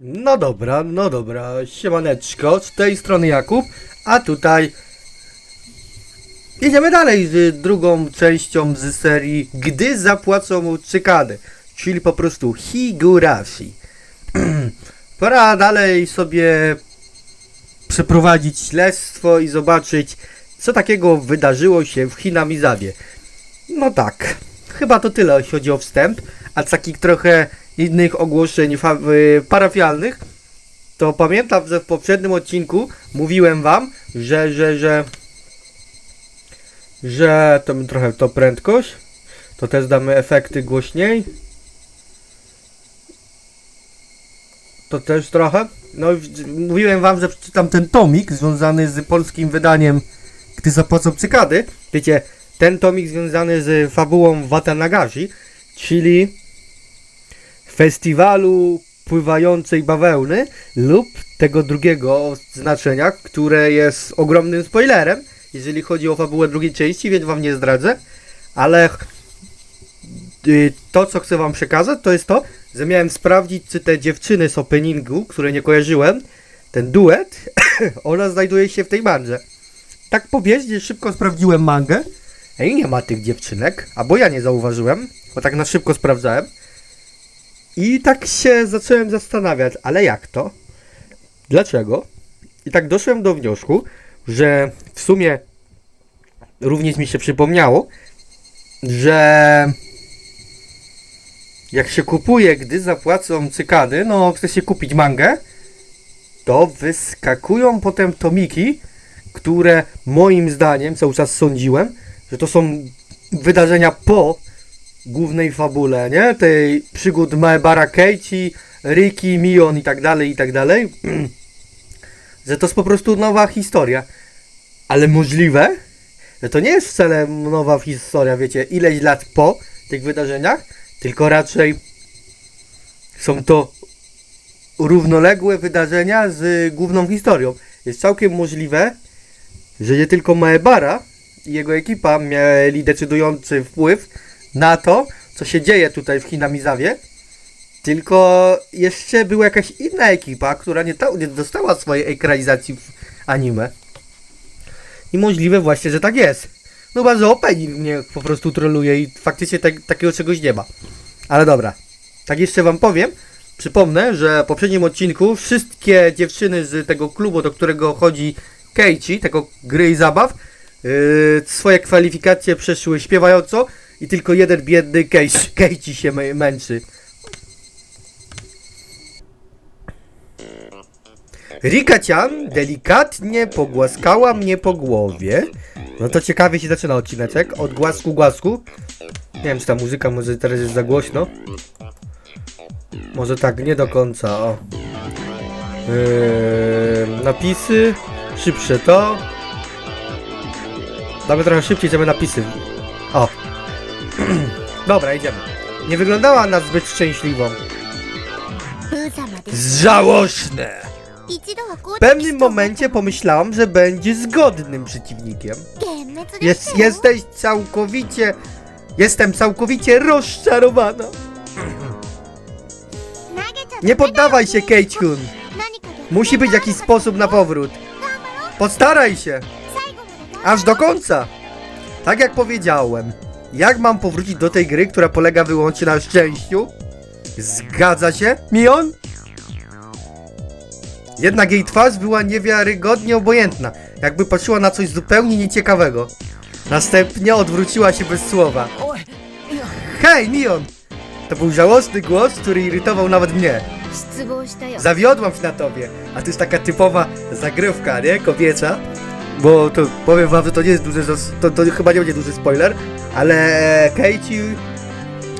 No dobra, no dobra, siemaneczko, z tej strony Jakub, a tutaj jedziemy dalej z drugą częścią z serii Gdy zapłacą mu cykadę, czyli po prostu Higurashi. Pora dalej sobie przeprowadzić śledztwo i zobaczyć, co takiego wydarzyło się w Hinamizawie. No tak, chyba to tyle, jeśli chodzi o wstęp, a z takich trochę innych ogłoszeń parafialnych, to pamiętam, że w poprzednim odcinku mówiłem wam, że, że, że, że to mi trochę to prędkość, to też damy efekty głośniej. To też trochę. No mówiłem wam, że przeczytam ten tomik związany z polskim wydaniem Gdy zapłacą cykady. Wiecie, ten tomik związany z fabułą Watanagashi, czyli festiwalu pływającej bawełny lub tego drugiego znaczenia, które jest ogromnym spoilerem, jeżeli chodzi o fabułę drugiej części, więc wam nie zdradzę, ale y, to, co chcę wam przekazać, to jest to, że miałem sprawdzić, czy te dziewczyny z openingu, które nie kojarzyłem, ten duet, ona znajduje się w tej mandze. Tak pobieżnie szybko sprawdziłem mangę, i nie ma tych dziewczynek, albo ja nie zauważyłem, bo tak na szybko sprawdzałem. I tak się zacząłem zastanawiać, ale jak to? Dlaczego? I tak doszłem do wniosku, że w sumie również mi się przypomniało, że jak się kupuje, gdy zapłacą cykady, no chce się kupić mangę, to wyskakują potem tomiki, które moim zdaniem, cały czas sądziłem, że to są wydarzenia po głównej fabule, nie? Tej przygód Maebara Keiichi, Riki, Mion i tak dalej, i tak dalej. że to jest po prostu nowa historia. Ale możliwe, że to nie jest wcale nowa historia, wiecie, ileś lat po tych wydarzeniach, tylko raczej są to równoległe wydarzenia z główną historią. Jest całkiem możliwe, że nie tylko Maebara i jego ekipa mieli decydujący wpływ na to, co się dzieje tutaj w Hinamizawie, tylko jeszcze była jakaś inna ekipa, która nie, ta, nie dostała swojej ekranizacji w anime. I możliwe właśnie, że tak jest. No bardzo opening mnie po prostu troluje i faktycznie tak, takiego czegoś nie ma. Ale dobra, tak jeszcze wam powiem. Przypomnę, że w poprzednim odcinku wszystkie dziewczyny z tego klubu, do którego chodzi Keiichi, tego gry i zabaw, yy, swoje kwalifikacje przeszły śpiewająco i tylko jeden biedny Keiichi się mę- męczy. Rika-chan delikatnie pogłaskała mnie po głowie. No to ciekawie się zaczyna odcineczek. Od głasku głasku. Nie wiem, czy ta muzyka może teraz jest za głośno. Może tak, nie do końca, o. Yy, napisy. Szybsze to. Damy trochę szybciej, żeby napisy. O. Dobra, idziemy. Nie wyglądała na zbyt szczęśliwą. 無様です。 Żałośne! 一度はこう W pewnym momencie pomyślałam, że będzie zgodnym przeciwnikiem. 幻滅で Jest, したよ jesteś całkowicie. Jestem całkowicie rozczarowana. 投げちゃダメだよ Nie poddawaj się, Kate-kun. 何かで Musi być jakiś sposób na powrót. 頑張ろう Postaraj się. 最後まで頑張ろう Aż do końca. Tak jak powiedziałem. Jak mam powrócić do tej gry, która polega wyłącznie na szczęściu? Zgadza się, Mion? Jednak jej twarz była niewiarygodnie obojętna, jakby patrzyła na coś zupełnie nieciekawego. Następnie odwróciła się bez słowa. Hej, Mion! To był żałosny głos, który irytował nawet mnie. Zawiodłam się na tobie, a to jest taka typowa zagrywka, nie? Kobieca. Bo to powiem wam, że to nie jest duży, to, to chyba nie będzie duży spoiler, ale Keiichi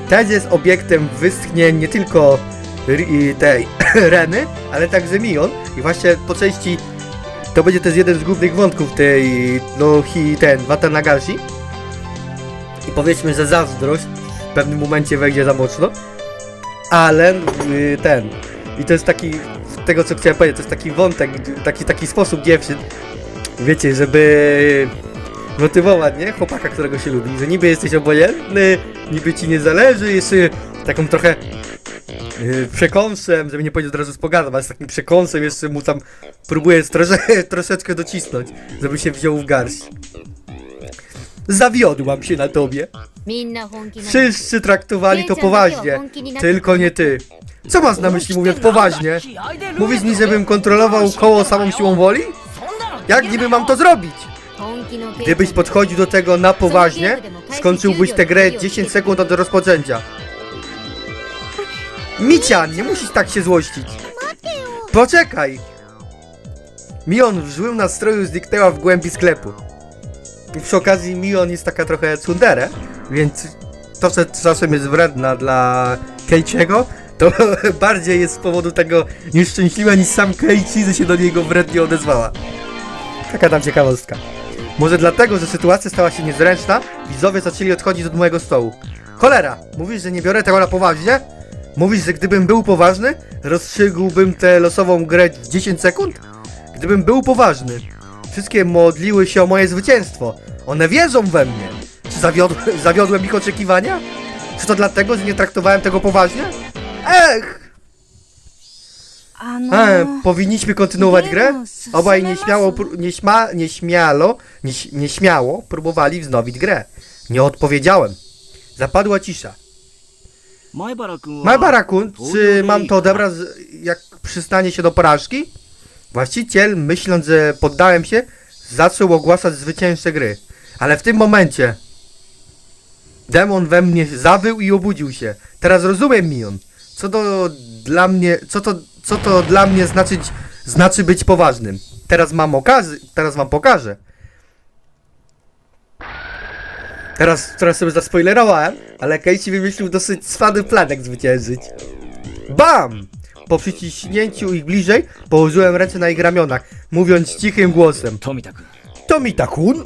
też jest obiektem westchnień nie tylko tej Reny, ale także Mion. I właśnie po części to będzie też jeden z głównych wątków tej, no hi, ten, Watanagashi. I powiedzmy, że zazdrość w pewnym momencie wejdzie za mocno. Ale y, ten, i to jest taki, tego co chciałem powiedzieć, to jest taki wątek, taki, taki sposób dziewczyn, wiecie, żeby motywować, nie? Chłopaka, którego się lubi, że niby jesteś obojętny, niby ci nie zależy, jeszcze y, taką trochę yy, przekąsem, żeby nie powiedzieć od razu z pogadą, ale z takim przekąsem jeszcze mu tam próbuję trosze, troszeczkę docisnąć, żeby się wziął w garść. Zawiodłam się na tobie. Wszyscy traktowali to poważnie, tylko nie ty. Co masz na myśli mówiąc poważnie? Mówisz mi, żebym kontrolował koło samą siłą woli? Jak niby mam to zrobić? Gdybyś podchodził do tego na poważnie, skończyłbyś tę grę 10 sekund od rozpoczęcia. Micia, nie musisz tak się złościć. Poczekaj! Mion w złym nastroju zniknęła w głębi sklepu. I przy okazji Mion jest taka trochę tsundere, więc to, co czasem jest wredna dla Keiichiego, to bardziej jest z powodu tego nieszczęśliwa niż sam Keiichi, że się do niego wrednie odezwała. Taka tam ciekawostka. Może dlatego, że sytuacja stała się niezręczna, widzowie zaczęli odchodzić od mojego stołu. Cholera! Mówisz, że nie biorę tego na poważnie? Mówisz, że gdybym był poważny, rozstrzygłbym tę losową grę w 10 sekund? Gdybym był poważny, wszystkie modliły się o moje zwycięstwo. One wierzą we mnie. Czy zawiodłem, zawiodłem ich oczekiwania? Czy to dlatego, że nie traktowałem tego poważnie? Ech! あの E, powinniśmy kontynuować grę? Obaj nieśmiało, pró- nieśma, nieśmialo, nieś, nieśmiało próbowali wznowić grę. Nie odpowiedziałem. Zapadła cisza. 前原君は Majbarakun, czy mam to odebrać z- jak przystanie się do porażki? Właściciel, myśląc, że poddałem się, zaczął ogłaszać zwycięzcę gry. Ale w tym momencie demon we mnie zawył i obudził się. Teraz rozumiem, Mion. Co to dla mnie, co to, co to dla mnie znaczyć, znaczy być poważnym. Teraz mam okazy, teraz wam pokażę. Teraz, teraz sobie zaspoilerowałem, ale Casey wymyślił dosyć cwany plan jak zwyciężyć. BAM! Po przyciśnięciu ich bliżej, położyłem ręce na ich ramionach, mówiąc cichym głosem. Tomita-kun,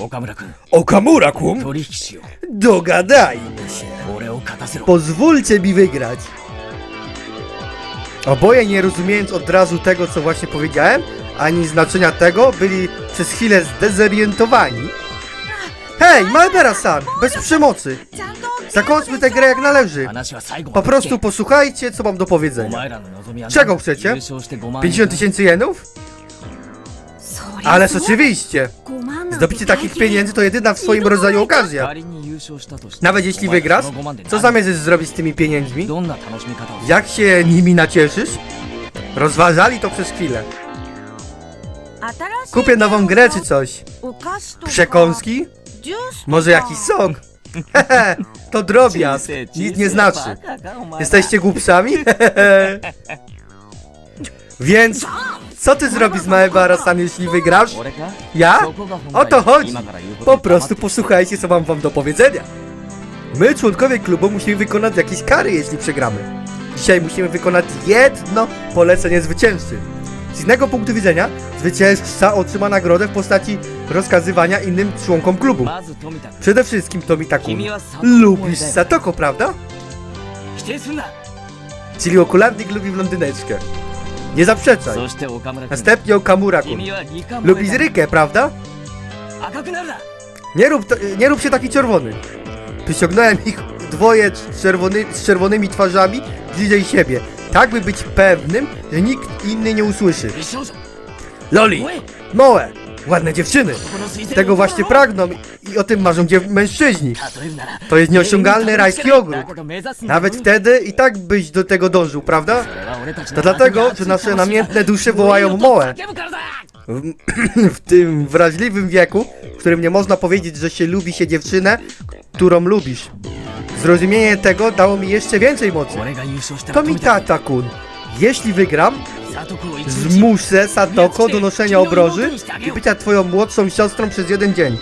Okamura-kun, dogadajmy się. Pozwólcie mi wygrać. Oboje nie rozumiejąc od razu tego, co właśnie powiedziałem, ani znaczenia tego, byli przez chwilę zdezorientowani. Hej, Malbera-san! Bez przemocy! Zakończmy tę grę jak należy. Po prostu posłuchajcie, co mam do powiedzenia. Czego chcecie? 50 tysięcy jenów? Ależ oczywiście! Zdobycie takich pieniędzy to jedyna w swoim rodzaju okazja. Nawet jeśli wygrasz, co zamierzasz zrobić z tymi pieniędzmi? Jak się nimi nacieszysz? Rozważali to przez chwilę. Kupię nową grę czy coś. Przekąski? Może jakiś sok? Hehe, to drobiazg. Nic nie znaczy. Jesteście głupcami? Więc co ty zrobisz z małego Arasan, jeśli wygrasz? Ja? O to chodzi! Po prostu posłuchajcie, co mam wam do powiedzenia. My, członkowie klubu, musimy wykonać jakieś kary, jeśli przegramy. Dzisiaj musimy wykonać jedno polecenie zwycięzcy. Z innego punktu widzenia, zwycięzca otrzyma nagrodę w postaci rozkazywania innym członkom klubu. Przede wszystkim Tomitaku. Lubisz Satoko, prawda? Czyli okularnik lubi blondyneczkę. Nie zaprzeczaj. Następnie Okamura-kun. Lubisz Rykę, prawda? Nie rób, to, nie rób się taki czerwony. Przyciągnąłem ich dwoje czerwony, z czerwonymi twarzami bliżej siebie, tak by być pewnym, że nikt inny nie usłyszy. Loli! Moe! Ładne dziewczyny! Tego właśnie pragną i o tym marzą dziew- mężczyźni. To jest nieosiągalny rajski ogród. Nawet wtedy i tak byś do tego dążył, prawda? To dlatego, że nasze namiętne dusze wołają moe. W, w tym wrażliwym wieku, w którym nie można powiedzieć, że się lubi się dziewczynę, którą lubisz. Zrozumienie tego dało mi jeszcze więcej mocy. To mi tata kun. Jeśli wygram, Zmuszę Sadoko do noszenia obroży i bycia twoją młodszą siostrą przez jeden dzień.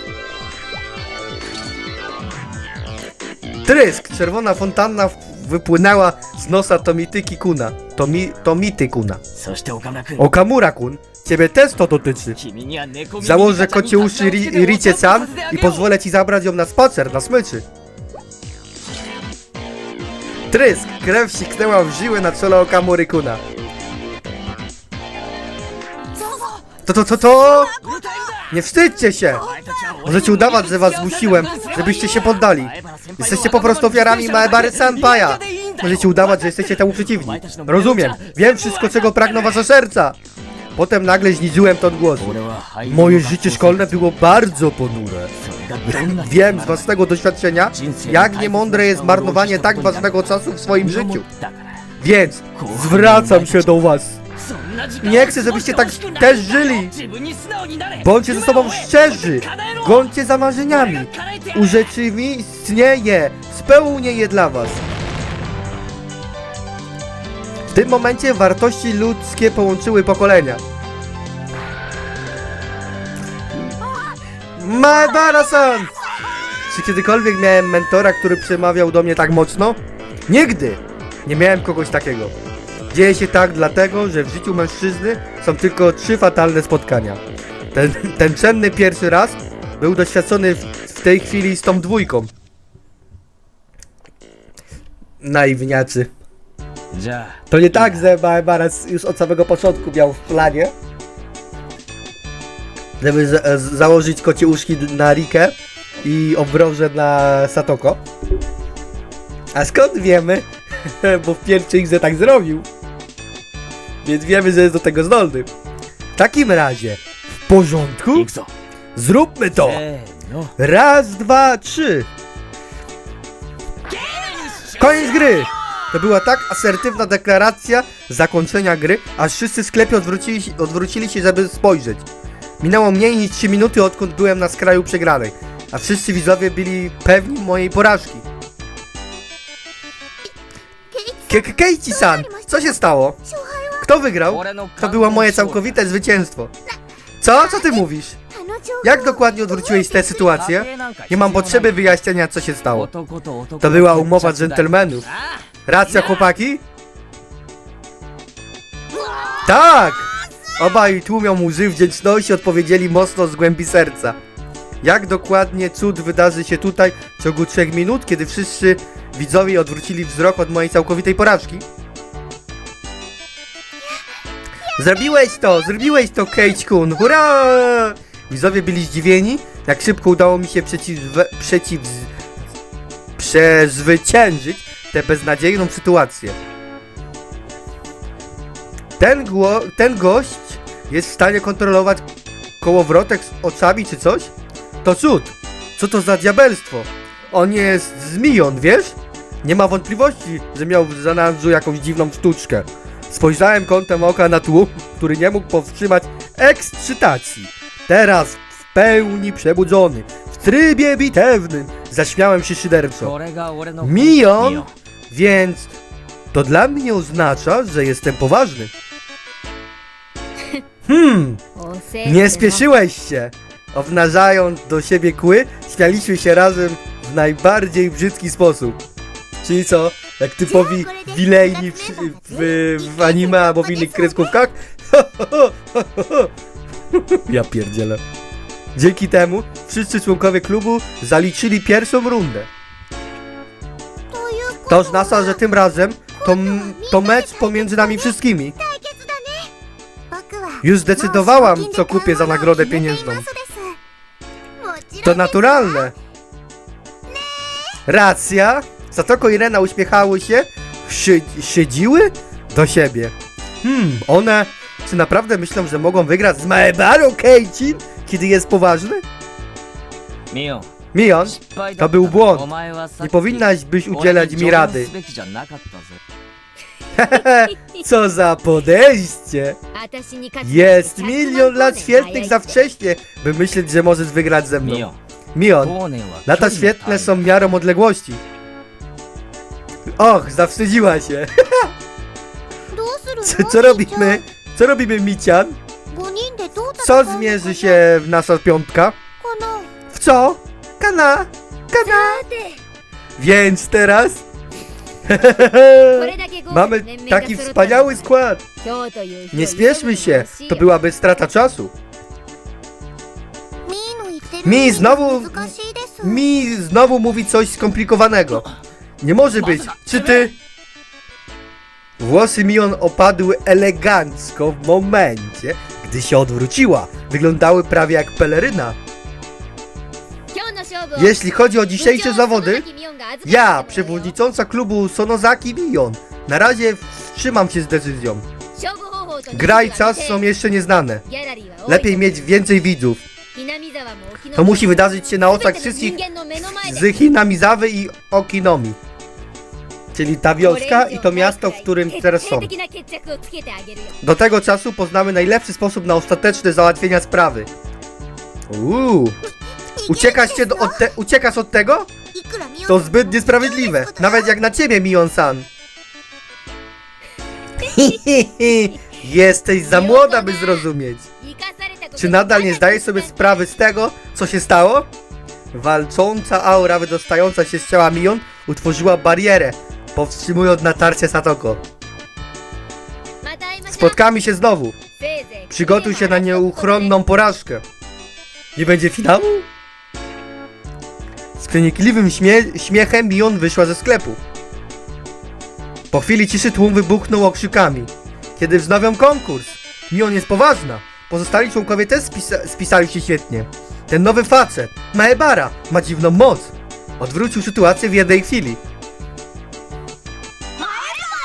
Trysk! Czerwona fontanna wypłynęła z nosa Tomityki Kuna. Tomi, Tomity Kuna. Okamura Kun, ciebie też to dotyczy. Założę kocie uszy ri, Ricie-san i pozwolę ci zabrać ją na spacer, na smyczy. Trysk! Krew siknęła w żyły na czole Okamury Kuna. To, to, to, to! Nie wstydźcie się! Możecie udawać, że was zmusiłem, żebyście się poddali. Jesteście po prostu ofiarami Maebary Sanpaja. Możecie udawać, że jesteście temu przeciwni. Rozumiem. Wiem wszystko, czego pragną wasze serca. Potem nagle zniżyłem ton głosu. Moje życie szkolne było bardzo ponure. Wiem z własnego doświadczenia, jak niemądre jest marnowanie tak ważnego czasu w swoim życiu. Więc zwracam się do was. Nie chcę, żebyście tak też żyli. Bądźcie ze sobą szczerzy. Gońcie za marzeniami. Urzeczywistnieje. Spełnię je dla was. W tym momencie wartości ludzkie połączyły pokolenia. Madara-san! Czy kiedykolwiek miałem mentora, który przemawiał do mnie tak mocno? Nigdy! Nie miałem kogoś takiego. Dzieje się tak dlatego, że w życiu mężczyzny są tylko trzy fatalne spotkania. Ten, ten cenny pierwszy raz był doświadczony w, w tej chwili z tą dwójką. Naiwniacy. To nie tak, że Maras już od samego początku miał w planie, żeby z, z, założyć kocie uszki na Rikę i obroże na Satoko. A skąd wiemy? Bo w pierwszej grze tak zrobił więc wiemy, że jest do tego zdolny. W takim razie, w porządku? Zróbmy to! No. Raz, dwa, trzy! Koniec gry! To była tak asertywna deklaracja zakończenia gry, aż wszyscy w sklepie odwrócili, się- odwrócili się, żeby spojrzeć. Minęło mniej niż 3 minuty, odkąd byłem na skraju przegranej, a wszyscy widzowie byli pewni mojej porażki. Kejci-san, co się stało? Kto wygrał? To było moje całkowite zwycięstwo. Co? Co ty mówisz? Jak dokładnie odwróciłeś tę sytuację? Nie mam potrzeby wyjaśnienia, co się stało. To była umowa dżentelmenów. Racja, chłopaki? Tak! Obaj tłumią łzy wdzięczności odpowiedzieli mocno z głębi serca. Jak dokładnie cud wydarzy się tutaj w ciągu trzech minut, kiedy wszyscy widzowie odwrócili wzrok od mojej całkowitej porażki? Zrobiłeś to! Zrobiłeś to, Cage Kun! Hurra! Widzowie byli zdziwieni, jak szybko udało mi się przeciw... przeciw przezwyciężyć tę beznadziejną sytuację. Ten, gło, ten gość jest w stanie kontrolować kołowrotek z oczami czy coś? To cud! Co to za diabelstwo? On jest zmijon, wiesz? Nie ma wątpliwości, że miał w zanadrzu jakąś dziwną sztuczkę. Spojrzałem kątem oka na tłum, który nie mógł powstrzymać ekscytacji. Teraz w pełni przebudzony, w trybie bitewnym, zaśmiałem się szyderczo. Mion, więc to dla mnie oznacza, że jestem poważny. Hmm, nie no. spieszyłeś się. Obnażając do siebie kły, śmialiśmy się razem w najbardziej brzydki sposób. Czyli co? Jak typowi wilejni w, w, w anime albo w innych kreskówkach? ja pierdzielę. Dzięki temu wszyscy członkowie klubu zaliczyli pierwszą rundę. To oznacza, że tym razem to, to mecz pomiędzy nami wszystkimi. Już zdecydowałam, co kupię za nagrodę pieniężną. To naturalne. Racja. Satoko i Rena uśmiechały się, szy szydziły do siebie. Hmm, one czy naprawdę myślą, że mogą wygrać z Maebaru Keichin, kiedy jest poważny? Mio. Mion, to był błąd. Nie powinnaś byś udzielać mi rady. Co za podejście! Jest milion lat świetnych za wcześnie, by myśleć, że możesz wygrać ze mną. Mion, lata świetne są miarą odległości. Och, zawstydziła się. Co, co robimy? Co robimy, Mician? Co zmierzy się w nasza piątka? W co? Kana? Kana? Więc teraz これだけ豪華な mamy 面々が taki 揃った wspaniały skład. 今日という日を Nie spieszmy się, to byłaby strata czasu. Mi znowu- Mi znowu mówi coś skomplikowanego. Nie może być! Czy ty? Włosy Mion opadły elegancko w momencie, gdy się odwróciła. Wyglądały prawie jak peleryna. Jeśli chodzi o dzisiejsze zawody, ja, przewodnicząca klubu Sonozaki Mion, na razie wstrzymam się z decyzją. Gra i czas są jeszcze nieznane. Lepiej mieć więcej widzów. To musi wydarzyć się na oczach wszystkich z Hinamizawy i Okinomi. Czyli ta wioska i to miasto, w którym teraz są. Do tego czasu poznamy najlepszy sposób na ostateczne załatwienia sprawy. Uuu. Uciekasz, się do, od te, uciekasz od tego? To zbyt niesprawiedliwe. Nawet jak na ciebie, Mion-san. Jesteś za młoda, by zrozumieć. Czy nadal nie zdajesz sobie sprawy z tego, co się stało? Walcząca aura wydostająca się z ciała Mion utworzyła barierę, powstrzymując natarcie Satoko. Spotkamy się znowu. Przygotuj się na nieuchronną porażkę. Nie będzie finału? Z przenikliwym śmie śmiechem Mion wyszła ze sklepu. Po chwili ciszy tłum wybuchnął okrzykami. Kiedy wznowią konkurs? Mion jest poważna. Pozostali członkowie też spisa spisali się świetnie. Ten nowy facet, Maebara, ma dziwną moc. Odwrócił sytuację w jednej chwili.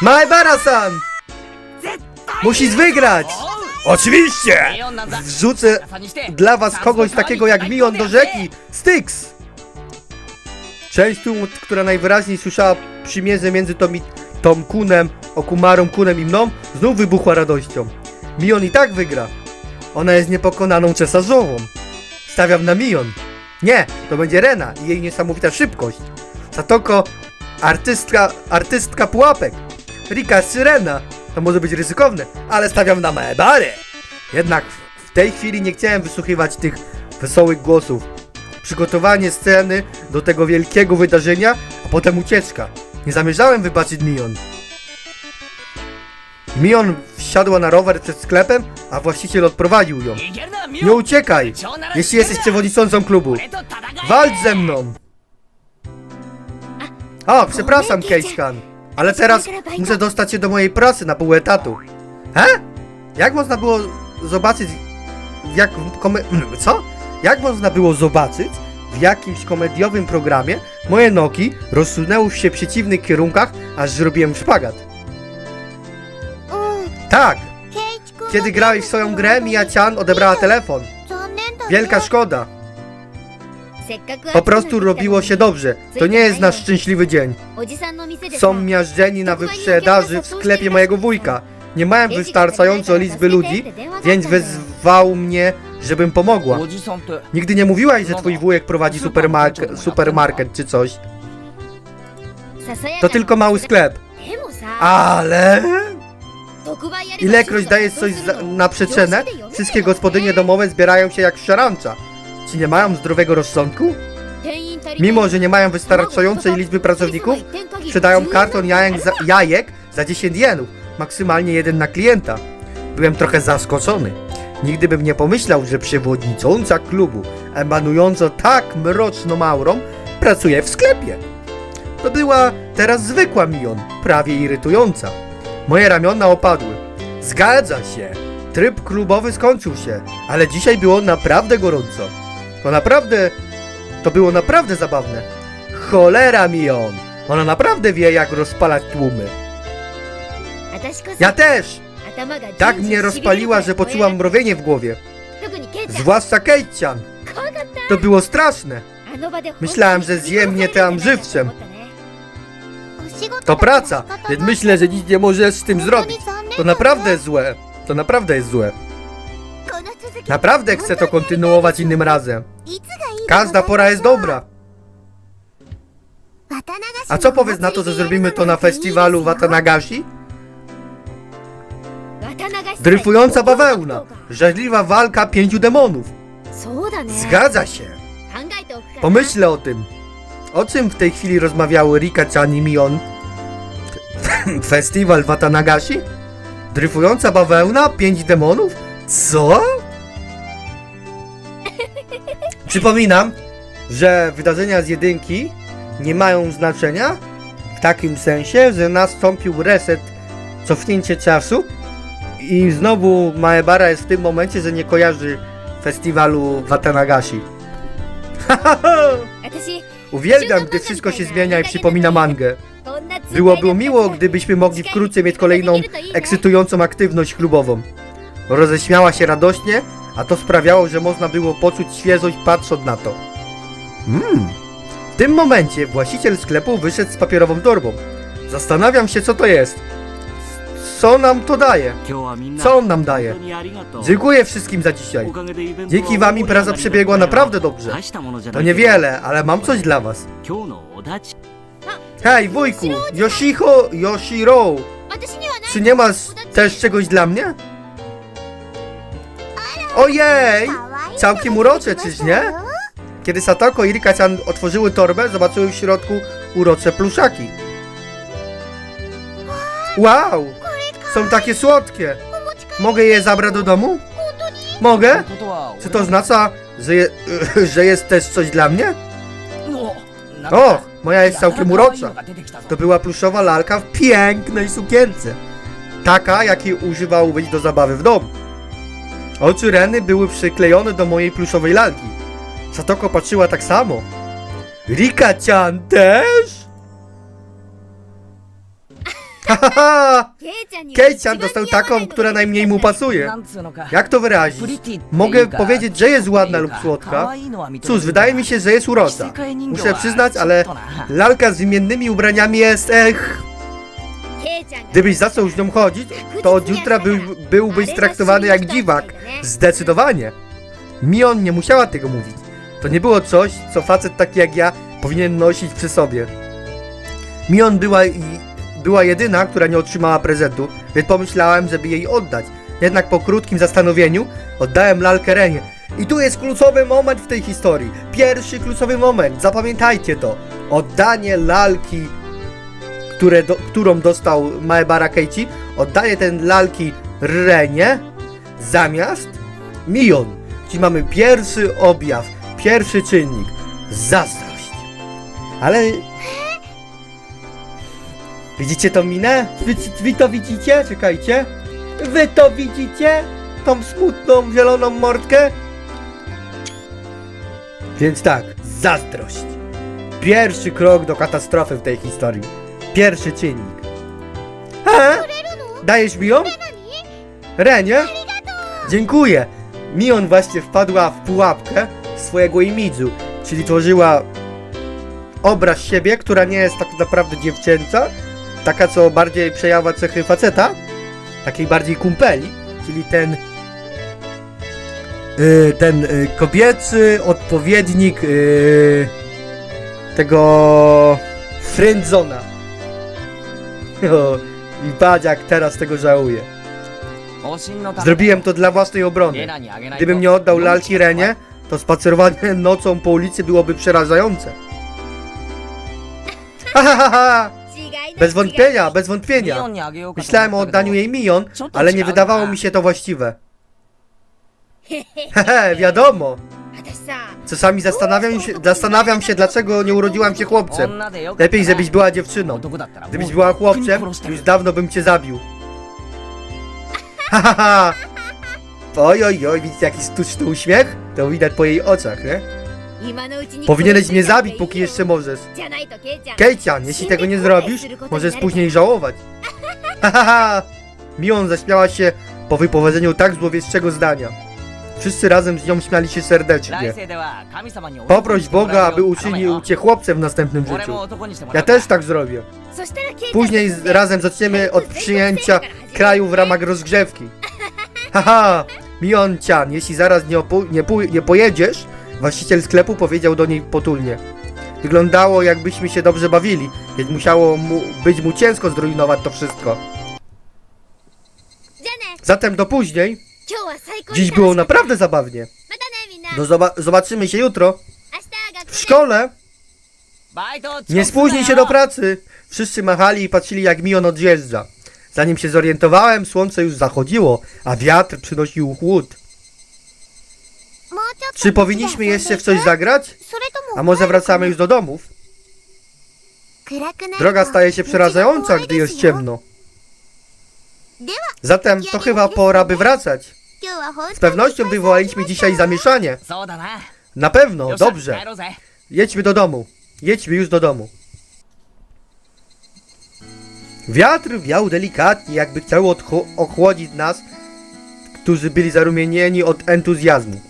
Maebara-san! Musisz wygrać! Oczywiście! Wrzucę dla was kogoś takiego jak Mion do rzeki! Styx! Część tu, która najwyraźniej słyszała przymierze między Tomi, Tom Kunem, Okumarą Kunem i mną, znów wybuchła radością. Mion i tak wygra. Ona jest niepokonaną cesarzową. Stawiam na Mion. Nie, to będzie Rena i jej niesamowita szybkość. Satoko, artystka, artystka pułapek. Rika Syrena. To może być ryzykowne, ale stawiam na Mebarę. Jednak w tej chwili nie chciałem wysłuchiwać tych wesołych głosów. Przygotowanie sceny do tego wielkiego wydarzenia, a potem ucieczka. Nie zamierzałem wybaczyć Mion. Mion wsiadła na rower przed sklepem, a właściciel odprowadził ją. Nie uciekaj, jeśli jesteś przewodniczącą klubu. Walcz ze mną! A, przepraszam, Case ale teraz muszę dostać się do mojej pracy na pół etatu. He? Jak można było zobaczyć, w jak... Kome... Co? Jak można było zobaczyć w jakimś komediowym programie moje nogi rozsunęły się w przeciwnych kierunkach, aż zrobiłem szpagat? Tak! Kiedy grałeś w swoją grę, Mia-chan odebrała telefon. Wielka szkoda. Po prostu robiło się dobrze. To nie jest nasz szczęśliwy dzień. Są miażdżeni na wyprzedaży w sklepie mojego wujka. Nie miałem wystarczająco liczby ludzi, więc wezwał mnie, żebym pomogła. Nigdy nie mówiłaś, że twój wujek prowadzi supermark supermarket czy coś. To tylko mały sklep. Ale... Ilekroć dajesz coś na przecenę, wszystkie gospodynie domowe zbierają się jak szarancza. Czy nie mają zdrowego rozsądku? Mimo, że nie mają wystarczającej liczby pracowników, sprzedają karton jajek za, jajek za 10 jenów, maksymalnie jeden na klienta. Byłem trochę zaskoczony. Nigdy bym nie pomyślał, że przewodnicząca klubu, emanująca tak mroczną aurą, pracuje w sklepie. To była teraz zwykła Mion, prawie irytująca. Moje ramiona opadły. Zgadza się. Tryb klubowy skończył się, ale dzisiaj było naprawdę gorąco. To naprawdę... To było naprawdę zabawne. Cholera Mion! Ona naprawdę wie, jak rozpalać tłumy. Ja też! Tak mnie rozpaliła, że poczułam mrowienie w głowie. Zwłaszcza Kate-chan. To było straszne. Myślałem, że zje mnie tam żywcem. To praca, więc myślę, że nic nie możesz z tym zrobić. To naprawdę złe. To naprawdę jest złe. Naprawdę chcę to kontynuować innym razem. Każda pora jest dobra. A co powiesz na to, że zrobimy to na festiwalu Watanagashi? Dryfująca bawełna. Żarliwa walka pięciu demonów. Zgadza się. Pomyślę o tym. O czym w tej chwili rozmawiały Rika-chan i Mion? Festiwal Watanagashi? Dryfująca bawełna? Pięć demonów? Co? Przypominam, że wydarzenia z jedynki nie mają znaczenia w takim sensie, że nastąpił reset, cofnięcie czasu i znowu Maebara jest w tym momencie, że nie kojarzy festiwalu Watanagashi. Uwielbiam, gdy wszystko się zmienia i przypomina mangę. Byłoby miło, gdybyśmy mogli wkrótce mieć kolejną ekscytującą aktywność klubową. Roześmiała się radośnie, a to sprawiało, że można było poczuć świeżość patrząc na to. Mmm. W tym momencie właściciel sklepu wyszedł z papierową torbą. Zastanawiam się, co to jest. Co nam to daje? Co on nam daje? Dziękuję wszystkim za dzisiaj. Dzięki wam impreza przebiegła naprawdę dobrze. To niewiele, ale mam coś dla was. Hej, wujku! Yoshiho Yoshiro! Czy nie masz też czegoś dla mnie? Ojej! Całkiem urocze, czyż nie? Kiedy Satoko i Rika-chan otworzyły torbę, zobaczyły w środku urocze pluszaki. Wow! Są takie słodkie! Mogę je zabrać do domu? Mogę? Czy to oznacza, że, je, że jest też coś dla mnie? Och, moja jest całkiem urocza. To była pluszowa lalka w pięknej sukience. Taka, jakiej używał być do zabawy w domu. Oczy Reny były przyklejone do mojej pluszowej lalki. Satoko patrzyła tak samo. Rika-chan też? Hahaha! Kejcian dostał taką, która najmniej mu pasuje. Jak to wyrazić? Mogę powiedzieć, że jest ładna lub słodka. Cóż, wydaje mi się, że jest urocza. Muszę przyznać, ale lalka z wymiennymi ubraniami jest... Ech... Gdybyś zaczął z nią chodzić, to od jutra był, byłbyś traktowany jak dziwak. Zdecydowanie. Mion nie musiała tego mówić. To nie było coś, co facet taki jak ja powinien nosić przy sobie. Mion była, była jedyna, która nie otrzymała prezentu, więc pomyślałem, żeby jej oddać. Jednak po krótkim zastanowieniu oddałem lalkę Renie. I tu jest kluczowy moment w tej historii. Pierwszy kluczowy moment, zapamiętajcie to. Oddanie lalki które do, którą dostał Maebara Keiichi, oddaje ten lalki Renie zamiast Mion. Czyli mamy pierwszy objaw, pierwszy czynnik. Zazdrość. Ale... Widzicie tą minę? Wy, wy to widzicie? Czekajcie. Wy to widzicie? Tą smutną, zieloną mordkę? Więc tak, zazdrość. Pierwszy krok do katastrofy w tej historii. Pierwszy czynnik. A? Dajesz mi ją? Renie? Dziękuję. Mion właśnie wpadła w pułapkę swojego imidżu, czyli tworzyła obraz siebie, która nie jest tak naprawdę dziewczęca, taka co bardziej przejawia cechy faceta, takiej bardziej kumpeli, czyli ten y, ten y, kobiecy odpowiednik y, tego friendzona. O, I Badziak teraz tego żałuje. Zrobiłem to dla własnej obrony. Gdybym nie oddał lalki Renie, to spacerowanie nocą po ulicy byłoby przerażające. Ha. Bez wątpienia, bez wątpienia. Myślałem o oddaniu jej milion, ale nie wydawało mi się to właściwe. Hehe, wiadomo. Czasami zastanawiam się, zastanawiam się, dlaczego nie urodziłam się chłopcem. Lepiej, żebyś była dziewczyną. Gdybyś była chłopcem, już dawno bym cię zabił. Hahaha! oj, oj, oj, widzicie jaki sztuczny uśmiech? To widać po jej oczach, nie? Powinieneś mnie zabić, póki jeszcze możesz. Kejcian, jeśli tego nie zrobisz, możesz później żałować. Hahaha! Mion zaśmiała się po wypowiedzeniu tak złowieszczego zdania. Wszyscy razem z nią śmiali się serdecznie. Poproś Boga, aby uczynił cię chłopcem w następnym życiu. Ja też tak zrobię. Później razem zaczniemy od przyjęcia kraju w ramach rozgrzewki. Haha, Mion-chan, jeśli zaraz nie, nie, nie pojedziesz, właściciel sklepu powiedział do niej potulnie. Wyglądało jakbyśmy się dobrze bawili, więc musiało mu, być mu ciężko zrujnować to wszystko. Zatem do później. Dziś było naprawdę zabawnie. Do no zoba zobaczymy się jutro. W szkole. Nie spóźnij się do pracy. Wszyscy machali i patrzyli jak Mion odjeżdża. Zanim się zorientowałem, słońce już zachodziło, a wiatr przynosił chłód. Czy powinniśmy jeszcze w coś zagrać? A może wracamy już do domów? Droga staje się przerażająca, gdy jest ciemno. Zatem to chyba pora, by wracać. Z pewnością wywołaliśmy dzisiaj zamieszanie. Na pewno, dobrze. Jedźmy do domu. Jedźmy już do domu. Wiatr wiał delikatnie, jakby chciał ochłodzić nas, którzy byli zarumienieni od entuzjazmu.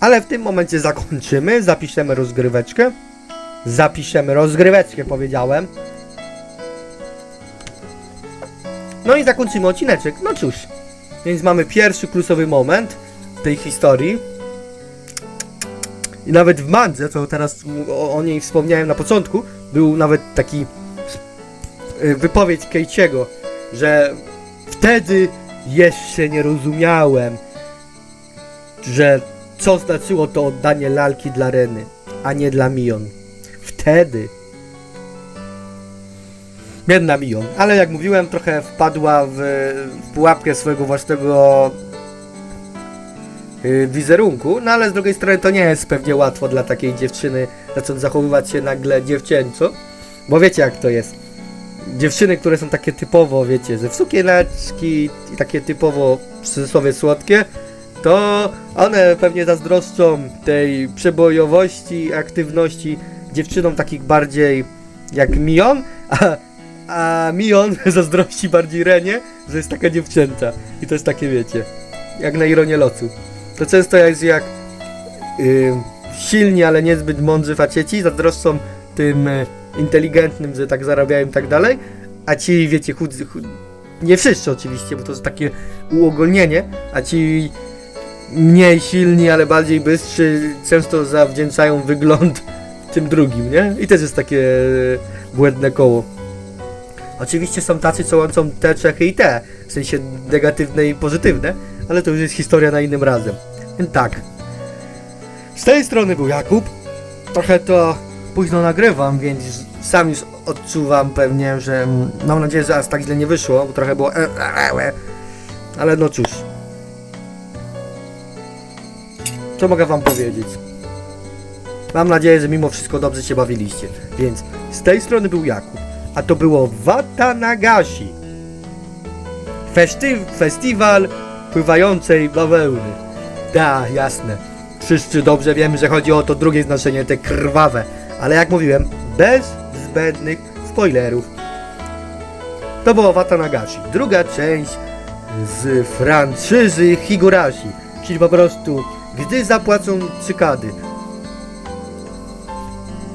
Ale w tym momencie zakończymy, zapiszemy rozgryweczkę. Zapiszemy rozgryweczkę, powiedziałem. No i zakończymy odcineczek. No cóż, więc mamy pierwszy kluczowy moment tej historii. I nawet w mandze, co teraz o, o niej wspomniałem na początku, był nawet taki y, wypowiedź Keiichiego, że wtedy jeszcze nie rozumiałem, że co znaczyło to oddanie lalki dla Reny, a nie dla Mion. Wtedy. Biedna Mion, ale jak mówiłem, trochę wpadła w, w pułapkę swojego własnego y, wizerunku, no ale z drugiej strony to nie jest pewnie łatwo dla takiej dziewczyny zacząć zachowywać się nagle dziewczęco, bo wiecie jak to jest. Dziewczyny, które są takie typowo, wiecie, ze sukieneczki i takie typowo w cudzysłowie słodkie, to one pewnie zazdroszczą tej przebojowości, aktywności dziewczynom takich bardziej jak Mion, a, a Mion zazdrości bardziej Renie, że jest taka dziewczęta. I to jest takie, wiecie, jak na ironię losu. To często jest jak y, silni, ale niezbyt mądrzy faceci zazdroszczą tym y, inteligentnym, że tak zarabiają i tak dalej, a ci, wiecie, chudzy, chud... nie wszyscy oczywiście, bo to jest takie uogólnienie, a ci mniej silni, ale bardziej bystrzy często zawdzięczają wygląd tym drugim, nie? I też jest takie e, błędne koło. Oczywiście są tacy, co łączą te cechy i te, w sensie negatywne i pozytywne, ale to już jest historia na innym razem. Więc tak. Z tej strony był Jakub. Trochę to późno nagrywam, więc sam już odczuwam pewnie, że mam nadzieję, że aż tak źle nie wyszło, bo trochę było e, e, e, ale no cóż. Co mogę wam powiedzieć? Mam nadzieję, że mimo wszystko dobrze się bawiliście. Więc z tej strony był Jakub, a to było Watanagashi. Festi festiwal pływającej bawełny. Da, jasne. Wszyscy dobrze wiemy, że chodzi o to drugie znaczenie, te krwawe. Ale jak mówiłem, bez zbędnych spoilerów. To było Watanagashi. Druga część z franczyzy Higurashi. Czyli po prostu, gdy zapłacą cykady.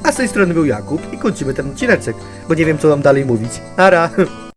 A z tej strony był Jakub i kończymy ten odcineczek, bo nie wiem co mam dalej mówić. Ara!